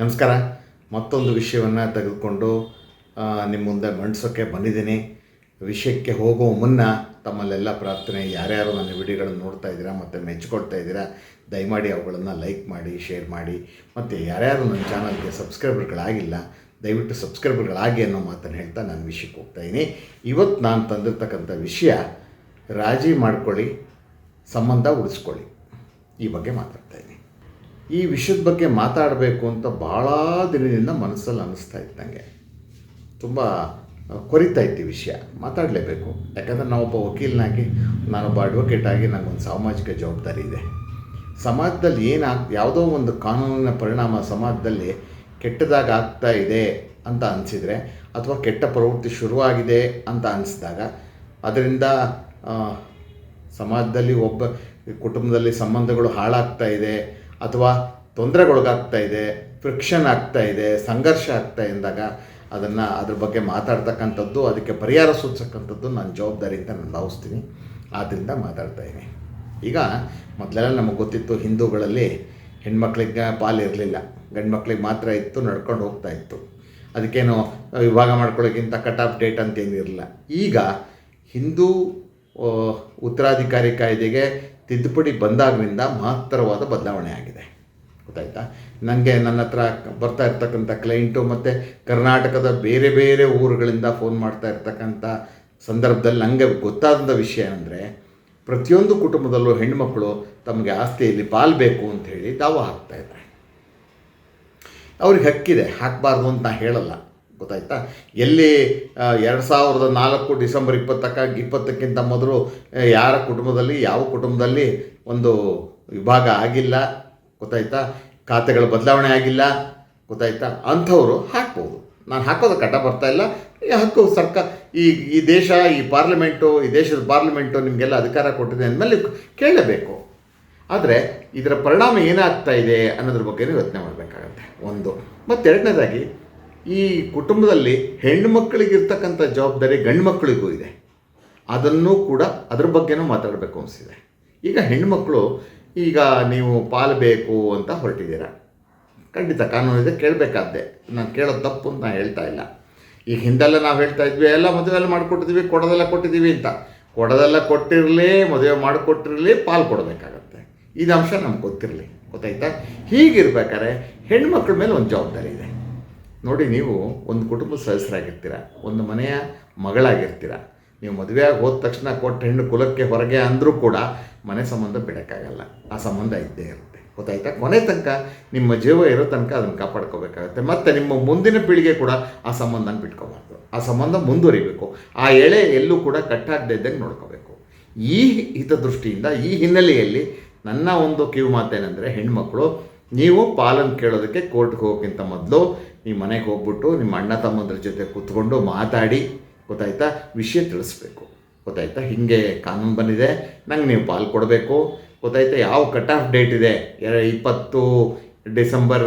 ನಮಸ್ಕಾರ. ಮತ್ತೊಂದು ವಿಷಯವನ್ನು ತೆಗೆದುಕೊಂಡು ನಿಮ್ಮ ಮುಂದೆ ಮಂಡಿಸೋಕ್ಕೆ ಬಂದಿದ್ದೀನಿ. ವಿಷಯಕ್ಕೆ ಹೋಗುವ ಮುನ್ನ ತಮ್ಮಲ್ಲೆಲ್ಲ ಪ್ರಾರ್ಥನೆ, ಯಾರ್ಯಾರು ನನ್ನ ವಿಡಿಯೋಗಳನ್ನು ನೋಡ್ತಾ ಇದ್ದೀರಾ ಮತ್ತು ಮೆಚ್ಕೊಳ್ತಾ ಇದ್ದೀರಾ, ದಯಮಾಡಿ ಅವುಗಳನ್ನು ಲೈಕ್ ಮಾಡಿ, ಶೇರ್ ಮಾಡಿ. ಮತ್ತು ಯಾರ್ಯಾರು ನನ್ನ ಚಾನಲ್ಗೆ ಸಬ್ಸ್ಕ್ರೈಬರ್ಗಳಾಗಿಲ್ಲ, ದಯವಿಟ್ಟು ಸಬ್ಸ್ಕ್ರೈಬರ್ಗಳಾಗಿ ಅನ್ನೋ ಮಾತನ್ನು ಹೇಳ್ತಾ ನಾನು ವಿಷಯಕ್ಕೆ ಹೋಗ್ತಾ ಇದ್ದೀನಿ. ಇವತ್ತು ನಾನು ತಂದಿರ್ತಕ್ಕಂಥ ವಿಷಯ, ರಾಜಿ ಮಾಡ್ಕೊಳ್ಳಿ, ಸಂಬಂಧ ಉಳಿಸ್ಕೊಳ್ಳಿ. ಈ ಬಗ್ಗೆ ಮಾತಾಡ್ತಾ ಇದ್ದೀನಿ. ಈ ವಿಷಯದ ಬಗ್ಗೆ ಮಾತಾಡಬೇಕು ಅಂತ ಭಾಳ ದಿನದಿಂದ ಮನಸ್ಸಲ್ಲಿ ಅನ್ನಿಸ್ತಾ ಇತ್ತು ನನಗೆ ತುಂಬ ಕೊರಿತಾ ಇತ್ತು ವಿಷಯ. ಮಾತಾಡಲೇಬೇಕು. ಯಾಕಂದರೆ ನಾವೊಬ್ಬ ವಕೀಲನಾಗಿ, ನಾನೊಬ್ಬ ಅಡ್ವೊಕೇಟ್ ಆಗಿ ನನಗೊಂದು ಸಾಮಾಜಿಕ ಜವಾಬ್ದಾರಿ ಇದೆ. ಸಮಾಜದಲ್ಲಿ ಏನಾಗ್ ಯಾವುದೋ ಒಂದು ಕಾನೂನಿನ ಪರಿಣಾಮ ಸಮಾಜದಲ್ಲಿ ಕೆಟ್ಟದಾಗ ಆಗ್ತಾ ಇದೆ ಅಂತ ಅನಿಸಿದರೆ, ಅಥವಾ ಕೆಟ್ಟ ಪ್ರವೃತ್ತಿ ಶುರುವಾಗಿದೆ ಅಂತ ಅನಿಸಿದಾಗ, ಅದರಿಂದ ಸಮಾಜದಲ್ಲಿ ಒಬ್ಬ, ಕುಟುಂಬದಲ್ಲಿ ಸಂಬಂಧಗಳು ಹಾಳಾಗ್ತಾ ಇದೆ ಅಥವಾ ತೊಂದರೆಗೊಳಗಾಗ್ತಾ ಇದೆ ಫ್ರಿಕ್ಷನ್ ಆಗ್ತಾ ಇದೆ, ಸಂಘರ್ಷ ಆಗ್ತಾ ಇದ್ದಾಗ ಅದನ್ನು ಅದ್ರ ಬಗ್ಗೆ ಮಾತಾಡ್ತಕ್ಕಂಥದ್ದು, ಅದಕ್ಕೆ ಪರಿಹಾರ ಸೂಚಿಸಕ್ಕಂಥದ್ದು ನಾನು ಜವಾಬ್ದಾರಿ ಅಂತ ನಾನು ಭಾವಿಸ್ತೀನಿ. ಆದ್ದರಿಂದ ಮಾತಾಡ್ತಾ ಇದ್ದೀನಿ. ಈಗ ಮೊದಲೆಲ್ಲ ನಮಗೆ ಗೊತ್ತಿತ್ತು ಹಿಂದೂಗಳಲ್ಲಿ ಹೆಣ್ಮಕ್ಳಿಗೆ ಪಾಲು ಇರಲಿಲ್ಲ ಗಂಡು ಮಕ್ಳಿಗೆ ಮಾತ್ರ ಇತ್ತು, ನಡ್ಕೊಂಡು ಹೋಗ್ತಾ ಇತ್ತು. ಅದಕ್ಕೇನು ವಿಭಾಗ ಮಾಡ್ಕೊಳ್ಳೋಕ್ಕಿಂತ ಕಟ್ ಆಫ್ ಡೇಟ್ ಅಂತ ಏನಿರಲಿಲ್ಲ. ಈಗ ಹಿಂದೂ ಉತ್ತರಾಧಿಕಾರಿ ಕಾಯ್ದೆಗೆ ತಿದ್ದುಪಡಿ ಬಂದಾಗಿನಿಂದ ಮಹತ್ತರವಾದ ಬದಲಾವಣೆ ಆಗಿದೆ. ಗೊತ್ತಾಯ್ತಾ? ನನಗೆ ನನ್ನ ಹತ್ರ ಬರ್ತಾ ಇರ್ತಕ್ಕಂಥ ಕ್ಲೈಂಟು ಮತ್ತು ಕರ್ನಾಟಕದ ಬೇರೆ ಬೇರೆ ಊರುಗಳಿಂದ ಫೋನ್ ಮಾಡ್ತಾ ಇರ್ತಕ್ಕಂಥ ಸಂದರ್ಭದಲ್ಲಿ ನನಗೆ ಗೊತ್ತಾದಂಥ ವಿಷಯ ಅಂದರೆ ಪ್ರತಿಯೊಂದು ಕುಟುಂಬದಲ್ಲೂ ಹೆಣ್ಮಕ್ಳು ತಮಗೆ ಆಸ್ತಿಯಲ್ಲಿ ಪಾಲ್ಬೇಕು ಅಂತ ಹೇಳಿ ದಾವ ಹಾಕ್ತಾ ಇದ್ದಾರೆ. ಅವ್ರಿಗೆ ಹಕ್ಕಿದೆ, ಹಾಕಬಾರ್ದು ಅಂತ ನಾನು ಹೇಳಲ್ಲ. ಗೊತ್ತಾಯ್ತಾ? ಎಲ್ಲಿ ಎರಡು ಸಾವಿರದ ನಾಲ್ಕು ಡಿಸೆಂಬರ್ ಇಪ್ಪತ್ತಕ್ಕ ಇಪ್ಪತ್ತಕ್ಕಿಂತ ಮೊದಲು ಯಾರ ಕುಟುಂಬದಲ್ಲಿ, ಯಾವ ಕುಟುಂಬದಲ್ಲಿ ಒಂದು ವಿಭಾಗ ಆಗಿಲ್ಲ, ಗೊತ್ತಾಯ್ತಾ? ಖಾತೆಗಳು ಬದಲಾವಣೆ ಆಗಿಲ್ಲ, ಗೊತ್ತಾಯ್ತಾ? ಅಂಥವರು ಹಾಕ್ಬೋದು. ನಾನು ಹಾಕೋದು ಕಟ್ಟ ಬರ್ತಾ ಇಲ್ಲ. ಈ ಹಕ್ಕು ಸರ್ಕಾರ ಈ ಈ ದೇಶ, ಈ ಪಾರ್ಲಿಮೆಂಟು, ಈ ದೇಶದ ಪಾರ್ಲಿಮೆಂಟು ನಿಮಗೆಲ್ಲ ಅಧಿಕಾರ ಕೊಟ್ಟಿದೆ ಅಂದಮೇಲೆ ಕೇಳಲೇಬೇಕು ಆದರೆ, ಇದರ ಪರಿಣಾಮ ಏನಾಗ್ತಾ ಇದೆ ಅನ್ನೋದ್ರ ಬಗ್ಗೆ ಯೋಚನೆ ಮಾಡಬೇಕಾಗತ್ತೆ. ಒಂದು. ಮತ್ತು ಎರಡನೇದಾಗಿ ಈ ಕುಟುಂಬದಲ್ಲಿ ಹೆಣ್ಣು ಮಕ್ಕಳಿಗಿರ್ತಕ್ಕಂಥ ಜವಾಬ್ದಾರಿ ಗಂಡು ಮಕ್ಕಳಿಗೂ ಇದೆ. ಅದನ್ನು ಕೂಡ ಅದ್ರ ಬಗ್ಗೆನೂ ಮಾತಾಡಬೇಕು ಅನಿಸಿದೆ. ಈಗ ಹೆಣ್ಣುಮಕ್ಕಳು ಈಗ ನೀವು ಪಾಲು ಬೇಕು ಅಂತ ಹೊರಟಿದ್ದೀರ? ಖಂಡಿತ ಕಾನೂನಿದೆ ಕೇಳಬೇಕಾದ್ದೆ. ನಾನು ಕೇಳೋದು ತಪ್ಪು ಅಂತ ನಾನು ಹೇಳ್ತಾ ಇಲ್ಲ. ಈಗ ಹಿಂದೆಲ್ಲ ನಾವು ಹೇಳ್ತಾ ಇದ್ವಿ, ಎಲ್ಲ ಮದುವೆ ಎಲ್ಲ ಮಾಡಿಕೊಟ್ಟಿದ್ದೀವಿ ಕೊಡೋದೆಲ್ಲ ಕೊಟ್ಟಿದ್ದೀವಿ ಅಂತ. ಕೊಡೋದೆಲ್ಲ ಕೊಟ್ಟಿರಲಿ, ಮದುವೆ ಮಾಡಿಕೊಟ್ಟಿರಲಿ, ಪಾಲು ಕೊಡಬೇಕಾಗತ್ತೆ. ಇದು ಅಂಶ ನಮ್ಗೆ ಗೊತ್ತಿರಲಿ. ಗೊತ್ತಾಯ್ತಾ? ಹೀಗಿರ್ಬೇಕಾದ್ರೆ ಹೆಣ್ಮಕ್ಳ ಮೇಲೆ ಒಂದು ಜವಾಬ್ದಾರಿ ಇದೆ. ನೋಡಿ ನೀವು ಒಂದು ಕುಟುಂಬದ ಸದಸ್ಯರಾಗಿರ್ತೀರ, ಒಂದು ಮನೆಯ ಮಗಳಾಗಿರ್ತೀರ, ನೀವು ಮದುವೆಯಾಗಿ ಹೋದ ತಕ್ಷಣ ಕೊಟ್ಟ ಹೆಣ್ಣು ಕುಲಕ್ಕೆ ಹೊರಗೆ ಅಂದರೂ ಕೂಡ ಮನೆ ಸಂಬಂಧ ಬಿಡೋಕ್ಕಾಗಲ್ಲ. ಆ ಸಂಬಂಧ ಇದ್ದೇ ಇರುತ್ತೆ. ಗೊತ್ತಾಯ್ತಾ? ಕೊನೆ ತನಕ ನಿಮ್ಮ ಜೀವ ಇರೋ ತನಕ ಅದನ್ನು ಕಾಪಾಡ್ಕೋಬೇಕಾಗುತ್ತೆ. ಮತ್ತು ನಿಮ್ಮ ಮುಂದಿನ ಪೀಳಿಗೆ ಕೂಡ ಆ ಸಂಬಂಧನ ಬಿಟ್ಕೋಬಾರ್ದು. ಆ ಸಂಬಂಧ ಮುಂದುವರಿಬೇಕು. ಆ ಎಳೆ ಎಲ್ಲೂ ಕೂಡ ಕಟ್ಟಾಗದೇ ಇದ್ದಂಗೆ ನೋಡ್ಕೋಬೇಕು. ಈ ಹಿತದೃಷ್ಟಿಯಿಂದ, ಈ ಹಿನ್ನೆಲೆಯಲ್ಲಿ ನನ್ನ ಒಂದು ಕಿವಿ ಮಾತೇನೆಂದರೆ ಹೆಣ್ಮಕ್ಳು, ನೀವು ಪಾಲನ್ನು ಕೇಳೋದಕ್ಕೆ ಕೋರ್ಟ್ಗೆ ಹೋಗೋಕ್ಕಿಂತ ಮೊದಲು ನಿಮ್ಮ ಮನೆಗೆ ಹೋಗ್ಬಿಟ್ಟು ನಿಮ್ಮ ಅಣ್ಣ ತಮ್ಮಂದ್ರ ಜೊತೆ ಕೂತ್ಕೊಂಡು ಮಾತಾಡಿ, ಗೊತ್ತಾಯ್ತಾ? ವಿಷಯ ತಿಳಿಸ್ಬೇಕು. ಗೊತ್ತಾಯ್ತಾ? ಹೀಗೆ ಕಾನೂನು ಬಂದಿದೆ. ನಂಗೆ ನೀವು ಪಾಲು ಕೊಡಬೇಕು. ಗೊತ್ತಾಯ್ತಾ? ಯಾವ ಕಟ್ ಆಫ್ ಡೇಟ್ ಇದೆ ಇಪ್ಪತ್ತು ಡಿಸೆಂಬರ್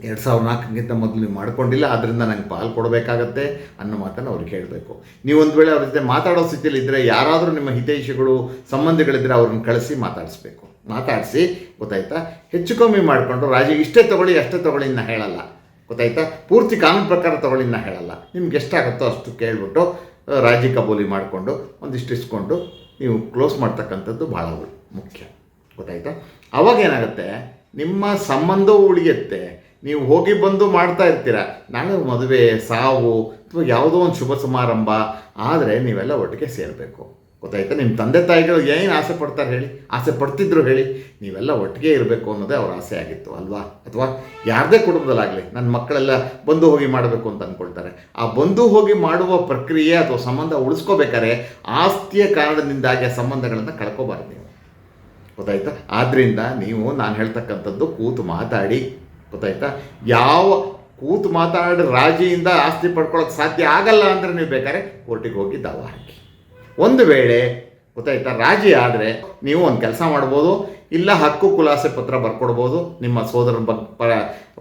ಎರಡು ಸಾವಿರದ ನಾಲ್ಕಕ್ಕಿಂತ ಮೊದಲು ನೀವು ಮಾಡ್ಕೊಂಡಿಲ್ಲ ಅದರಿಂದ ನಂಗೆ ಪಾಲ್ ಕೊಡಬೇಕಾಗತ್ತೆ ಅನ್ನೋ ಮಾತನ್ನು ಅವ್ರಿಗೆ ಹೇಳಬೇಕು. ನೀವು ಒಂದು ವೇಳೆ ಅವ್ರ ಜೊತೆ ಮಾತಾಡೋ ಸ್ಥಿತಿಯಲ್ಲಿ ಇದ್ದರೆ ಯಾರಾದರೂ ನಿಮ್ಮ ಹಿತೈಷಿಗಳು ಸಂಬಂಧಗಳಿದ್ದರೆ ಅವ್ರನ್ನ ಕಳಿಸಿ ಮಾತಾಡಿಸ್ಬೇಕು. ಮಾತಾಡಿಸಿ, ಗೊತ್ತಾಯ್ತಾ? ಹೆಚ್ಚು ಕಮ್ಮಿ ಮಾಡಿಕೊಂಡು ರಾಜಿ ಇಷ್ಟೇ ತೊಗೊಳ್ಳಿ, ಅಷ್ಟೇ ತೊಗೊಳ್ಳಿ ಇನ್ನು ಹೇಳಲ್ಲ. ಗೊತ್ತಾಯ್ತಾ? ಪೂರ್ತಿ ಕಾನೂನು ಪ್ರಕಾರ ತೊಗೊಳ್ಳಿ ಇನ್ನು ಹೇಳಲ್ಲ. ನಿಮ್ಗೆ ಎಷ್ಟಾಗುತ್ತೋ ಅಷ್ಟು ಕೇಳ್ಬಿಟ್ಟು ರಾಜಿ ಕಬೂಲಿ ಮಾಡಿಕೊಂಡು, ಒಂದಿಷ್ಟು ಇಸ್ಕೊಂಡು, ನೀವು ಕ್ಲೋಸ್ ಮಾಡ್ತಕ್ಕಂಥದ್ದು ಭಾಳ ಮುಖ್ಯ. ಗೊತ್ತಾಯ್ತಾ? ಅವಾಗ ಏನಾಗುತ್ತೆ? ನಿಮ್ಮ ಸಂಬಂಧವು ಉಳಿಯುತ್ತೆ. ನೀವು ಹೋಗಿ ಬಂದು ಮಾಡ್ತಾ ಇರ್ತೀರ. ನಾಳೆ ಮದುವೆ, ಸಾವು, ಅಥವಾ ಯಾವುದೋ ಒಂದು ಶುಭ ಸಮಾರಂಭ, ಆದರೆ ನೀವೆಲ್ಲ ಒಟ್ಟಿಗೆ ಸೇರಬೇಕು. ಗೊತ್ತಾಯ್ತಾ? ನಿಮ್ಮ ತಂದೆ ತಾಯಿಗಳು ಏನು ಆಸೆ ಪಡ್ತಾರೆ ಹೇಳಿ? ಆಸೆ ಪಡ್ತಿದ್ರು ಹೇಳಿ. ನೀವೆಲ್ಲ ಒಟ್ಟಿಗೆ ಇರಬೇಕು ಅನ್ನೋದೇ ಅವ್ರ ಆಸೆ ಆಗಿತ್ತು, ಅಲ್ವಾ? ಅಥವಾ ಯಾರದೇ ಕುಟುಂಬದಲ್ಲಾಗಲಿ ನನ್ನ ಮಕ್ಕಳೆಲ್ಲ ಬಂದು ಹೋಗಿ ಮಾಡಬೇಕು ಅಂತ ಅಂದ್ಕೊಳ್ತಾರೆ ಆ ಬಂದು ಹೋಗಿ ಮಾಡುವ ಪ್ರಕ್ರಿಯೆ ಅಥವಾ ಸಂಬಂಧ ಉಳಿಸ್ಕೋಬೇಕಾದ್ರೆ ಆಸ್ತಿಯ ಕಾರಣದಿಂದಾಗಿ ಆ ಸಂಬಂಧಗಳನ್ನು ಕಳ್ಕೊಬಾರ್ದು ನೀವು. ಗೊತ್ತಾಯ್ತಾ? ಆದ್ದರಿಂದ ನೀವು ನಾನು ಹೇಳ್ತಕ್ಕಂಥದ್ದು ಕೂತು ಮಾತಾಡಿ. ಗೊತ್ತಾಯ್ತಾ? ಯಾವ ಕೂತು ಮಾತಾಡಿ ರಾಜಿಯಿಂದ ಆಸ್ತಿ ಪಡ್ಕೊಳ್ಳೋಕೆ ಸಾಧ್ಯ ಆಗಲ್ಲ ಅಂದರೆ ನೀವು ಬೇಕಾದ್ರೆ ಕೋರ್ಟಿಗೆ ಹೋಗಿ ದಾವ ಹಾಕಿ. ಒಂದು ವೇಳೆ ಗೊತ್ತಾಯ್ತಾ? ರಾಜಿ ಆದರೆ ನೀವು ಒಂದು ಕೆಲಸ ಮಾಡ್ಬೋದು, ಇಲ್ಲ ಹಕ್ಕು ಕುಲಾಸೆ ಪತ್ರ ಬರ್ಕೊಡ್ಬೋದು ನಿಮ್ಮ ಸೋದರ ಬಗ್, ಪರ,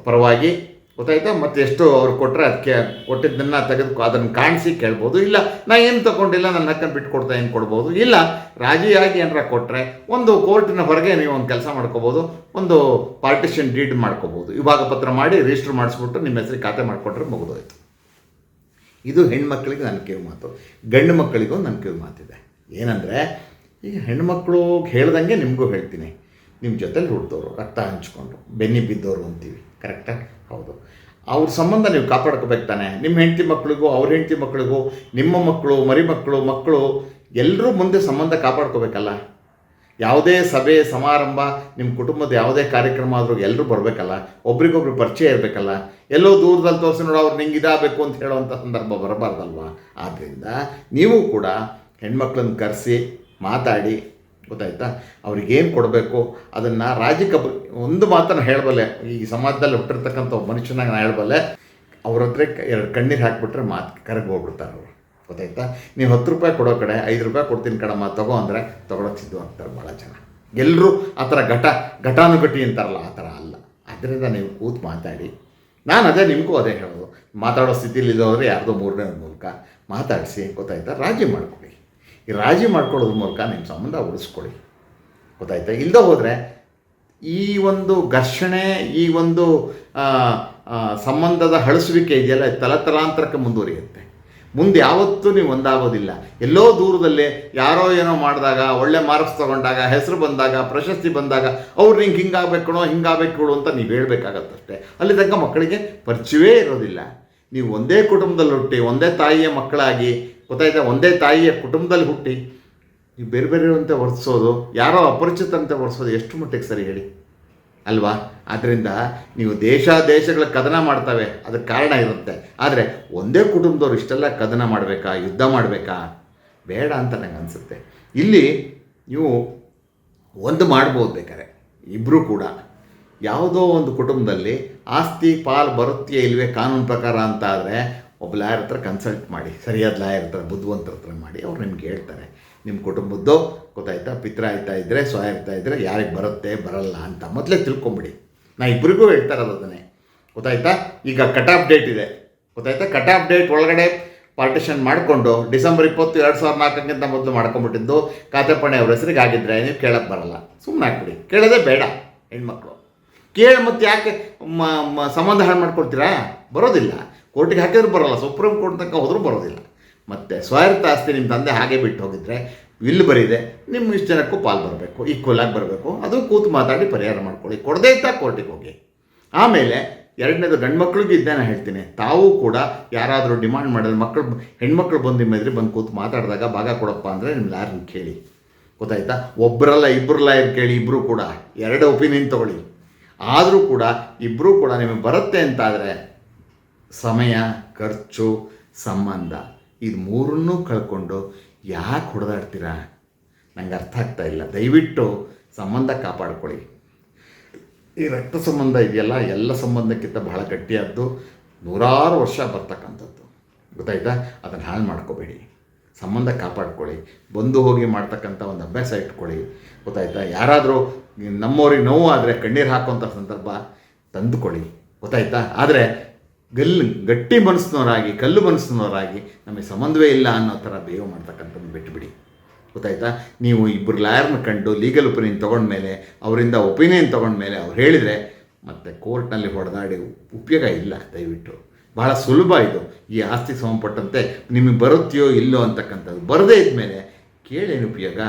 ಪರವಾಗಿ. ಗೊತ್ತಾಯ್ತಾ? ಮತ್ತು ಎಷ್ಟು ಅವ್ರು ಕೊಟ್ಟರೆ ಅದಕ್ಕೆ ಕೊಟ್ಟಿದ್ದನ್ನು ತೆಗೆದು ಅದನ್ನು ಕಾಣಿಸಿ ಕೇಳ್ಬೋದು. ಇಲ್ಲ, ನಾ ಏನು ತಗೊಂಡಿಲ್ಲ, ನನ್ನ ಹಕ್ಕನ್ನು ಬಿಟ್ಟು ಕೊಡ್ತಾ ಏನು ಕೊಡ್ಬೋದು? ಇಲ್ಲ, ರಾಜಿಯಾಗಿ ಏನಾರ ಕೊಟ್ಟರೆ ಒಂದು ಕೋರ್ಟಿನ ಹೊರಗೆ ನೀವು ಒಂದು ಕೆಲಸ ಮಾಡ್ಕೋಬೋದು, ಒಂದು ಪಾರ್ಟಿಷನ್ ಡೀಡ್ ಮಾಡ್ಕೋಬೋದು. ವಿಭಾಗ ಪತ್ರ ಮಾಡಿ ರಿಜಿಸ್ಟರ್ ಮಾಡಿಸ್ಬಿಟ್ಟು ನಿಮ್ಮ ಹೆಸರಿಗೆ ಖಾತೆ ಮಾಡಿಕೊಟ್ರೆ ಮುಗಿದೋಯ್ತು. ಇದು ಹೆಣ್ಮಕ್ಳಿಗೆ ನನ್ನ ಕಿವಿ ಮಾತು. ಗಂಡು ಮಕ್ಕಳಿಗೂ ನನ್ನ ಕಿವಿ ಮಾತಿದೆ. ಏನಂದರೆ, ಈಗ ಹೆಣ್ಮಕ್ಳು ಹೇಳ್ದಂಗೆ ನಿಮಗೂ ಹೇಳ್ತೀನಿ. ನಿಮ್ಮ ಜೊತೆಲಿ ಹುಡ್ದವರು ರಕ್ತ ಹಂಚ್ಕೊಂಡು, ಬೆನ್ನಿ ಬಿದ್ದವರು ಅಂತೀವಿ. ಕರೆಕ್ಟಾ ಹೌದು. ಅವ್ರ ಸಂಬಂಧ ನೀವು ಕಾಪಾಡ್ಕೋಬೇಕು ತಾನೆ. ನಿಮ್ಮ ಹೆಂಡತಿ ಮಕ್ಕಳಿಗೂ ಅವ್ರ ಹೆಂಡತಿ ಮಕ್ಕಳಿಗೂ ನಿಮ್ಮ ಮಕ್ಕಳು ಮರಿ ಮಕ್ಕಳು ಮಕ್ಕಳು ಎಲ್ಲರೂ ಮುಂದೆ ಸಂಬಂಧ ಕಾಪಾಡ್ಕೋಬೇಕಲ್ಲ? ಯಾವುದೇ ಸಭೆ, ಸಮಾರಂಭ, ನಿಮ್ಮ ಕುಟುಂಬದ ಯಾವುದೇ ಕಾರ್ಯಕ್ರಮ ಆದರೂ ಎಲ್ಲರೂ ಬರಬೇಕಲ್ಲ? ಒಬ್ರಿಗೊಬ್ರು ಪರಿಚಯ ಇರಬೇಕಲ್ಲ? ಎಲ್ಲೋ ದೂರದಲ್ಲಿ ತೋರಿಸಿ ನೋಡು, ಅವ್ರು ನಿಂಗೆ ಇದಾಗಬೇಕು ಅಂತ ಹೇಳುವಂಥ ಸಂದರ್ಭ ಬರಬಾರ್ದಲ್ವ? ಆದ್ದರಿಂದ ನೀವು ಕೂಡ ಹೆಣ್ಮಕ್ಳನ್ನ ಕರೆಸಿ, ಮಾತಾಡಿ, ಗೊತ್ತಾಯ್ತಾ? ಅವ್ರಿಗೇನು ಕೊಡಬೇಕು? ಅದನ್ನು ರಾಜಕೀಯ ಒಂದು ಮಾತನ್ನು ಹೇಳಬಲ್ಲೆ, ಈ ಸಮಾಜದಲ್ಲಿ ಹುಟ್ಟಿರ್ತಕ್ಕಂಥ ಮನುಷ್ಯನಾಗ ನಾನು ಹೇಳಬಲ್ಲೆ, ಅವ್ರ ಹತ್ರ ಎರಡು ಕಣ್ಣೀರು ಹಾಕಿಬಿಟ್ರೆ ಮಾತು ಕರಗೋಗ್ಬಿಡ್ತಾರೆ ಅವರು ಗೊತ್ತಾಯ್ತಾ ನೀವು ಹತ್ತು ರೂಪಾಯಿ ಕೊಡೋ ಕಡೆ ಐದು ರೂಪಾಯಿ ಕೊಡ್ತೀನಿ ಕಡಮ್ಮ ತಗೋ ಅಂದರೆ ತೊಗೊಳಕ್ಕೆ ಸಿದ್ಧವಾಗ್ತಾರೆ ಭಾಳ ಜನ. ಎಲ್ಲರೂ ಆ ಥರ ಘಟ, ಘಟಾನುಘಟಿ ಅಂತಾರಲ್ಲ, ಆ ಥರ ಅಲ್ಲ. ಅದರಿಂದ ನೀವು ಕೂತು ಮಾತಾಡಿ. ನಾನು ಅದೇ ನಿಮಗೂ ಅದೇ ಹೇಳೋದು. ಮಾತಾಡೋ ಸ್ಥಿತಿಲಿ ಇಲ್ಲೋದ್ರೆ ಯಾರ್ದೋ ಮೂರನೇ ಮೂಲಕ ಮಾತಾಡಿಸಿ ಗೊತ್ತಾಯ್ತಾ? ರಾಜಿ ಮಾಡ್ಕೊಳ್ಳಿ. ಈ ರಾಜಿ ಮಾಡ್ಕೊಳ್ಳೋದ್ರ ಮೂಲಕ ನಿಮ್ಮ ಸಂಬಂಧ ಉಳಿಸ್ಕೊಳ್ಳಿ. ಗೊತ್ತಾಯ್ತಾ? ಇಲ್ಲದೆ ಹೋದರೆ ಈ ಒಂದು ಘರ್ಷಣೆ, ಈ ಒಂದು ಸಂಬಂಧದ ಹಳಸುವಿಕೆ ಇದೆಯಲ್ಲ, ತಲತಲಾಂತರಕ್ಕೆ ಮುಂದುವರಿಯುತ್ತೆ. ಮುಂದೆ ಯಾವತ್ತೂ ನೀವು ಒಂದಾಗೋದಿಲ್ಲ. ಎಲ್ಲೋ ದೂರದಲ್ಲಿ ಯಾರೋ ಏನೋ ಮಾಡಿದಾಗ, ಒಳ್ಳೆ ಮಾರ್ಕ್ಸ್ ತಗೊಂಡಾಗ, ಹೆಸರು ಬಂದಾಗ, ಪ್ರಶಸ್ತಿ ಬಂದಾಗ, ಅವ್ರು ನಿಂಗೆ ಹಿಂಗಾಗಬೇಕು ಕಣೋ ಹಿಂಗಾಗಬೇಕು ಅಂತ ನೀವು ಹೇಳಬೇಕಾಗತ್ತಷ್ಟೇ. ಅಲ್ಲಿ ತನಕ ಮಕ್ಕಳಿಗೆ ಪರಿಚಯವೇ ಇರೋದಿಲ್ಲ. ನೀವು ಒಂದೇ ಕುಟುಂಬದಲ್ಲಿ ಹುಟ್ಟಿ, ಒಂದೇ ತಾಯಿಯ ಮಕ್ಕಳಾಗಿ, ಗೊತ್ತಾಯ್ತಾ? ಒಂದೇ ತಾಯಿಯ ಕುಟುಂಬದಲ್ಲಿ ಹುಟ್ಟಿ, ನೀವು ಬೇರೆ ಬೇರೆಯಂತೆ ವರ್ತಿಸೋದು ಯಾರೋ ಅಪರಿಚಿತರಂತೆ ವರ್ತಿಸೋದು ಎಷ್ಟು ಮಟ್ಟಿಗೆ ಸರಿ ಹೇಳಿ? ಅಲ್ವಾ? ಆದ್ದರಿಂದ ನೀವು ದೇಶ ದೇಶಗಳ ಕದನ ಮಾಡ್ತವೆ. ಅದಕ್ಕೆ ಕಾರಣ ಇರುತ್ತೆ. ಆದರೆ ಒಂದೇ ಕುಟುಂಬದವ್ರು ಇಷ್ಟೆಲ್ಲ ಕದನ ಮಾಡಬೇಕಾ, ಯುದ್ಧ ಮಾಡಬೇಕಾ? ಬೇಡ ಅಂತ ನನಗೆ ಅನಿಸುತ್ತೆ. ಇಲ್ಲಿ ನೀವು ಒಂದು ಮಾಡ್ಬೋದು ಬೇಕಾರೆ ಇಬ್ಬರೂ ಕೂಡ. ಯಾವುದೋ ಒಂದು ಕುಟುಂಬದಲ್ಲಿ ಆಸ್ತಿ, ಪಾಲ್ ಬರುತ್ತೆಯೇ ಇಲ್ವೇ ಕಾನೂನು ಪ್ರಕಾರ ಅಂತ ಆದರೆ ಒಬ್ಬ ಲಾಯರ್ ಹತ್ರ ಕನ್ಸಲ್ಟ್ ಮಾಡಿ. ಸರಿಯಾದ ಲಾಯರ್ ಹತ್ರ ಬುದ್ಧಿವಂತರ ಹತ್ರ ಮಾಡಿ. ಅವ್ರು ನಿಮ್ಗೆ ಹೇಳ್ತಾರೆ. ನಿಮ್ಮ ಕುಟುಂಬದ್ದು ಗೊತ್ತಾಯ್ತಾ? ಪಿತ್ರ ಆಯ್ತಾ ಇದ್ದರೆ ಸ್ವಯ ಇದ್ದರೆ ಯಾರಿಗೆ ಬರುತ್ತೆ, ಬರಲ್ಲ ಅಂತ ಮೊದಲೇ ತಿಳ್ಕೊಂಬಿಡಿ. ನಾ ಇಬ್ಬರಿಗೂ ಹೇಳ್ತಾರಲ್ಲ ಅದನ್ನೇ. ಗೊತ್ತಾಯ್ತಾ? ಈಗ ಕಟ್ ಆಫ್ ಡೇಟ್ ಇದೆ. ಗೊತ್ತಾಯ್ತಾ? ಕಟ್ ಆಫ್ ಡೇಟ್ ಒಳಗಡೆ ಪಾರ್ಟಿಷನ್ ಮಾಡಿಕೊಂಡು ಡಿಸೆಂಬರ್ ಇಪ್ಪತ್ತು ಎರಡು ಸಾವಿರದ ನಾಲ್ಕಕ್ಕಿಂತ ಮೊದಲು ಮಾಡ್ಕೊಂಬಿಟ್ಟಿದ್ದು ಖಾತೆ ಪಣೆ ಅವ್ರ ಹೆಸರಿಗೆ ಆಗಿದ್ದರೆ ನೀವು ಕೇಳಕ್ಕೆ ಬರಲ್ಲ. ಸುಮ್ಮನೆ ಹಾಕ್ಬಿಡಿ ಕೇಳೋದೇ ಬೇಡ ಹೆಣ್ಮಕ್ಳು. ಕೇಳಿ ಮತ್ತೆ ಯಾಕೆ ಸಂಬಂಧ ಹಾಳು ಮಾಡ್ಕೊಡ್ತೀರಾ? ಬರೋದಿಲ್ಲ. ಕೋರ್ಟಿಗೆ ಹಾಕಿದ್ರು ಬರೋಲ್ಲ. ಸುಪ್ರೀಂ ಕೋರ್ಟ್ ತನಕ ಹೋದರೂ ಬರೋದಿಲ್ಲ. ಮತ್ತು ಸ್ವಾಯತ್ತ ಆಸ್ತಿ ನಿಮ್ಮ ತಂದೆ ಹಾಗೆ ಬಿಟ್ಟು ಹೋಗಿದ್ರೆ ವಿಲ್ ಬರಿದೆ ನಿಮ್ಮ ಇಷ್ಟು ಜನಕ್ಕೂ ಪಾಲು ಬರಬೇಕು ಈಕ್ವಲ್ ಆಗಿ ಬರಬೇಕು. ಅದು ಕೂತು ಮಾತಾಡಿ ಪರಿಹಾರ ಮಾಡ್ಕೊಳ್ಳಿ. ಕೊಡದೇ ಇದ್ದ ಕೋರ್ಟಿಗೆ ಹೋಗಿ. ಆಮೇಲೆ ಎರಡನೇದು ಗಂಡು ಮಕ್ಳಿಗೆ ಇದ್ದೇನೆ ಹೇಳ್ತೀನಿ. ತಾವು ಕೂಡ ಯಾರಾದರೂ ಡಿಮಾಂಡ್ ಮಾಡಿದ್ರೆ ಮಕ್ಕಳು ಹೆಣ್ಮಕ್ಳು ಬಂದು ನಿಮ್ಮ ಬಂದು ಕೂತು ಮಾತಾಡಿದಾಗ ಭಾಗ ಕೊಡಪ್ಪ ಅಂದರೆ ನಿಮ್ಮ ಲಾಯರ್ನ ಕೇಳಿ. ಗೊತ್ತಾಯ್ತಾ? ಒಬ್ಬರಲ್ಲ ಇಬ್ಬರು ಲಾಯರ್ ಕೇಳಿ? ಇಬ್ಬರು ಕೂಡ. ಎರಡು ಒಪಿನಿಯನ್ ತಗೊಳ್ಳಿ. ಆದರೂ ಕೂಡ ಇಬ್ಬರೂ ಕೂಡ ನಿಮಗೆ ಬರುತ್ತೆ ಅಂತಾದರೆ ಸಮಯ, ಖರ್ಚು, ಸಂಬಂಧ. ಇದು ಮೂರನ್ನೂ ಕಳ್ಕೊಂಡು ಯಾಕೆ ಹೊಡೆದಾಡ್ತೀರಾ? ನನಗೆ ಅರ್ಥ ಆಗ್ತಾ ಇಲ್ಲ. ದಯವಿಟ್ಟು ಸಂಬಂಧ ಕಾಪಾಡ್ಕೊಳ್ಳಿ. ಈ ರಕ್ತ ಸಂಬಂಧ ಇದೆಯಲ್ಲ, ಎಲ್ಲ ಸಂಬಂಧಕ್ಕಿಂತ ಬಹಳ ಗಟ್ಟಿಯಾದ್ದು ನೂರಾರು ವರ್ಷ ಬರ್ತಕ್ಕಂಥದ್ದು. ಗೊತ್ತಾಯ್ತಾ? ಅದನ್ನು ಹಾಳು ಮಾಡ್ಕೋಬೇಡಿ. ಸಂಬಂಧ ಕಾಪಾಡ್ಕೊಳ್ಳಿ. ಬಂದು ಹೋಗಿ ಮಾಡ್ತಕ್ಕಂಥ ಒಂದು ಅಭ್ಯಾಸ ಇಟ್ಕೊಳ್ಳಿ. ಗೊತ್ತಾಯ್ತಾ? ಯಾರಾದರೂ ನಮ್ಮವ್ರಿಗೆ ನೋವು ಆದರೆ ಕಣ್ಣೀರು ಹಾಕುವಂಥ ಸಂದರ್ಭ ತಂದುಕೊಳ್ಳಿ. ಗೊತ್ತಾಯ್ತಾ? ಆದರೆ ಗಲ್ಲು, ಗಟ್ಟಿ ಮನಸ್ಸಿನವರಾಗಿ, ಕಲ್ಲು ಮನಸ್ಸಿನವರಾಗಿ ನಮಗೆ ಸಂಬಂಧವೇ ಇಲ್ಲ ಅನ್ನೋ ಥರ ಬೇವು ಮಾಡ್ತಕ್ಕಂಥದ್ದು ಬಿಟ್ಟುಬಿಡಿ. ಗೊತ್ತಾಯ್ತಾ? ನೀವು ಇಬ್ಬರು ಲಾಯರ್ನ ಕಂಡು ಲೀಗಲ್ ಒಪಿನಿಯನ್ ತೊಗೊಂಡ್ಮೇಲೆ, ಅವರಿಂದ ಒಪಿನಿಯನ್ ತೊಗೊಂಡ್ಮೇಲೆ ಅವ್ರು ಹೇಳಿದರೆ ಮತ್ತೆ ಕೋರ್ಟ್ನಲ್ಲಿ ಹೊಡೆದಾಡಿ ಉಪಯೋಗ ಇಲ್ಲ, ದಯವಿಟ್ಟು. ಬಹಳ ಸುಲಭ ಇದು. ಈ ಆಸ್ತಿ ಸಂಬಂಧಪಟ್ಟಂತೆ ನಿಮಗೆ ಬರುತ್ತೆಯೋ ಇಲ್ಲೋ ಅಂತಕ್ಕಂಥದ್ದು ಬರದೇ ಇದ್ಮೇಲೆ ಕೇಳೇನು ಉಪಯೋಗ?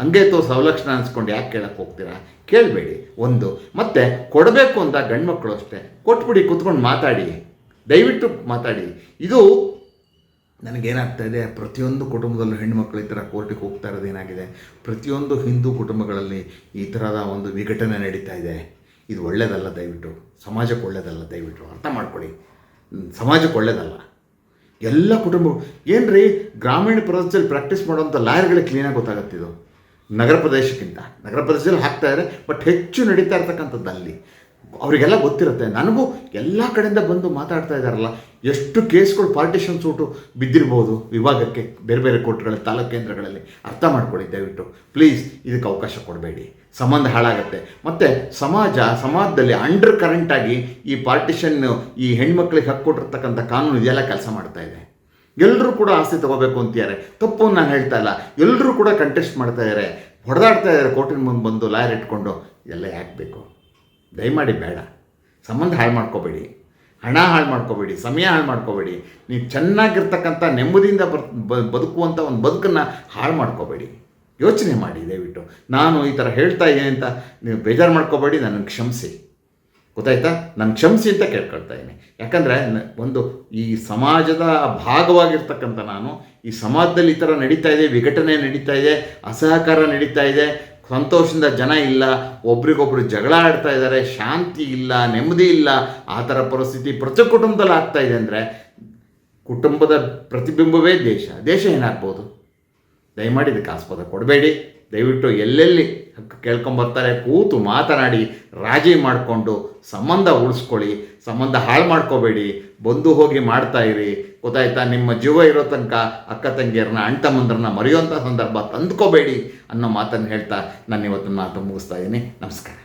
ಹಂಗೆ ತೋ ಸವಲಕ್ಷಣ ಅನ್ಸ್ಕೊಂಡು ಯಾಕೆ ಕೇಳಕ್ಕೆ ಹೋಗ್ತೀರಾ? ಕೇಳಬೇಡಿ. ಒಂದು, ಮತ್ತು ಕೊಡಬೇಕು ಅಂತ ಗಂಡು ಮಕ್ಕಳು ಅಷ್ಟೇ. ಕೊಟ್ಬಿಡಿ, ಕುತ್ಕೊಂಡು ಮಾತಾಡಿ. ದಯವಿಟ್ಟು ಮಾತಾಡಿ. ಇದು ನನಗೇನಾಗ್ತಾ ಇದೆ, ಪ್ರತಿಯೊಂದು ಕುಟುಂಬದಲ್ಲೂ ಹೆಣ್ಣುಮಕ್ಕಳು ಈ ಥರ ಕೋರ್ಟಿಗೆ ಹೋಗ್ತಾ ಇರೋದು ಏನಾಗಿದೆ? ಪ್ರತಿಯೊಂದು ಹಿಂದೂ ಕುಟುಂಬಗಳಲ್ಲಿ ಈ ಥರದ ಒಂದು ವಿಘಟನೆ ನಡೀತಾ ಇದೆ. ಇದು ಒಳ್ಳೆಯದಲ್ಲ ದಯವಿಟ್ಟು. ಸಮಾಜಕ್ಕೆ ಒಳ್ಳೆಯದಲ್ಲ ದಯವಿಟ್ಟು. ಅರ್ಥ ಮಾಡ್ಕೊಳ್ಳಿ. ಸಮಾಜಕ್ಕೆ ಒಳ್ಳೆಯದಲ್ಲ ಎಲ್ಲ ಕುಟುಂಬ ಏನು ರೀ ಗ್ರಾಮೀಣ ಪ್ರದೇಶದಲ್ಲಿ ಪ್ರಾಕ್ಟೀಸ್ ಮಾಡುವಂಥ ಲಾಯರ್ಗಳಿಗೆ ಕ್ಲೀನಾಗಿ ಗೊತ್ತಾಗುತ್ತಿದ್ದು ನಗರ ಪ್ರದೇಶಕ್ಕಿಂತ. ನಗರ ಪ್ರದೇಶದಲ್ಲಿ ಹಾಕ್ತಾ ಇದ್ದಾರೆ ಬಟ್ ಹೆಚ್ಚು ನಡೀತಾ ಇರ್ತಕ್ಕಂಥದ್ದು ಅಲ್ಲಿ. ಅವರಿಗೆಲ್ಲ ಗೊತ್ತಿರುತ್ತೆ. ನನಗೂ ಎಲ್ಲ ಕಡೆಯಿಂದ ಬಂದು ಮಾತಾಡ್ತಾ ಇದ್ದಾರಲ್ಲ ಎಷ್ಟು ಕೇಸ್ಗಳು ಪಾರ್ಟಿಷನ್ ಸೂಟು ಬಿದ್ದಿರ್ಬೋದು ವಿಭಾಗಕ್ಕೆ ಬೇರೆ ಬೇರೆ ಕೋರ್ಟ್ಗಳಲ್ಲಿ ತಾಲೂಕು ಕೇಂದ್ರಗಳಲ್ಲಿ ಅರ್ಥ ಮಾಡ್ಕೊಳ್ಳಿ ದಯವಿಟ್ಟು. ಪ್ಲೀಸ್ ಇದಕ್ಕೆ ಅವಕಾಶ ಕೊಡಬೇಡಿ. ಸಂಬಂಧ ಹಾಳಾಗುತ್ತೆ. ಮತ್ತು ಸಮಾಜ, ಸಮಾಜದಲ್ಲಿ ಅಂಡರ್ ಕರೆಂಟಾಗಿ ಈ ಪಾರ್ಟಿಷನ್ ಈ ಹೆಣ್ಮಕ್ಳಿಗೆ ಕೊಟ್ಟಿರ್ತಕ್ಕಂಥ ಕಾನೂನು ಇದೆಲ್ಲ ಕೆಲಸ ಮಾಡ್ತಾ ಇದೆ. ಎಲ್ಲರೂ ಕೂಡ ಆಸ್ತಿ ತಗೋಬೇಕು ಅಂತಿದ್ದಾರೆ. ತಪ್ಪು ನಾನು ಹೇಳ್ತಾ ಇಲ್ಲ. ಎಲ್ಲರೂ ಕೂಡ ಕಂಟೆಸ್ಟ್ ಮಾಡ್ತಾ ಇದ್ದಾರೆ. ಹೊಡೆದಾಡ್ತಾ ಇದ್ದಾರೆ ಕೋರ್ಟಿನ ಮುಂದೆ ಬಂದು ಲಾಯರ್ ಇಟ್ಕೊಂಡು. ಎಲ್ಲ ಯಾಕೆ ಬೇಕು? ದಯಮಾಡಿ ಬೇಡ. ಸಂಬಂಧ ಹಾಳು ಮಾಡ್ಕೋಬೇಡಿ. ಹಣ ಹಾಳು ಮಾಡ್ಕೋಬೇಡಿ. ಸಮಯ ಹಾಳು ಮಾಡ್ಕೋಬೇಡಿ. ನೀವು ಚೆನ್ನಾಗಿರ್ತಕ್ಕಂಥ ನೆಮ್ಮದಿಯಿಂದ ಬರ್ ಬದುಕುವಂಥ ಒಂದು ಬದುಕನ್ನು ಹಾಳು ಮಾಡ್ಕೋಬೇಡಿ. ಯೋಚನೆ ಮಾಡಿ ದಯವಿಟ್ಟು. ನಾನು ಈ ಥರ ಹೇಳ್ತಾ ಇದ್ದೀನಿ ಅಂತ ನೀವು ಬೇಜಾರು ಮಾಡ್ಕೋಬೇಡಿ ನನಗೆ ಕ್ಷಮಿಸಿ. ಗೊತ್ತಾಯ್ತಾ? ನಾನು ಕ್ಷಮಿಸಿ ಅಂತ ಕೇಳ್ಕೊಳ್ತಾ ಇದ್ದೀನಿ. ಯಾಕಂದರೆ ಒಂದು ಈ ಸಮಾಜದ ಭಾಗವಾಗಿರ್ತಕ್ಕಂಥ ನಾನು ಈ ಸಮಾಜದಲ್ಲಿ ಈ ಥರ ನಡೀತಾ ಇದೆ, ವಿಘಟನೆ ನಡೀತಾ ಇದೆ, ಅಸಹಕಾರ ನಡೀತಾ ಇದೆ ಸಂತೋಷದಿಂದ ಜನ ಇಲ್ಲ, ಒಬ್ರಿಗೊಬ್ರು ಜಗಳ ಆಡ್ತಾ ಇದ್ದಾರೆ, ಶಾಂತಿ ಇಲ್ಲ, ನೆಮ್ಮದಿ ಇಲ್ಲ, ಆ ಥರ ಪರಿಸ್ಥಿತಿ ಪ್ರತಿ ಕುಟುಂಬದಲ್ಲಿ ಆಗ್ತಾ ಇದೆ ಅಂದರೆ ಕುಟುಂಬದ ಪ್ರತಿಬಿಂಬವೇ ದೇಶ. ದೇಶ ಏನಾಗ್ಬೋದು? ದಯಮಾಡಿ ಇದಕ್ಕೆ ಆಸ್ಪದ ಕೊಡಬೇಡಿ. ದಯವಿಟ್ಟು ಎಲ್ಲೆಲ್ಲಿ ಕೇಳ್ಕೊಂಬರ್ತಾರೆ ಕೂತು ಮಾತನಾಡಿ, ರಾಜಿ ಮಾಡಿಕೊಂಡು ಸಂಬಂಧ ಉಳಿಸ್ಕೊಳ್ಳಿ, ಸಂಬಂಧ ಹಾಳು ಮಾಡ್ಕೋಬೇಡಿ, ಬಂದು ಹೋಗಿ ಮಾಡ್ತಾ ಇರಿ. ಗೊತ್ತಾಯ್ತಾ? ನಿಮ್ಮ ಜೀವ ಇರೋ ತನಕ ಅಕ್ಕ ತಂಗಿಯರನ್ನ ಅಣ್ಣ ತಮ್ಮಂದ್ರನ್ನ ಮರೆಯುವಂಥ ಸಂದರ್ಭ ತಂದ್ಕೋಬೇಡಿ ಅನ್ನೋ ಮಾತನ್ನು ಹೇಳ್ತಾ ನಾನು ಇವತ್ತು ಮಾತು ಮುಗಿಸ್ತಾ ಇದ್ದೀನಿ. ನಮಸ್ಕಾರ.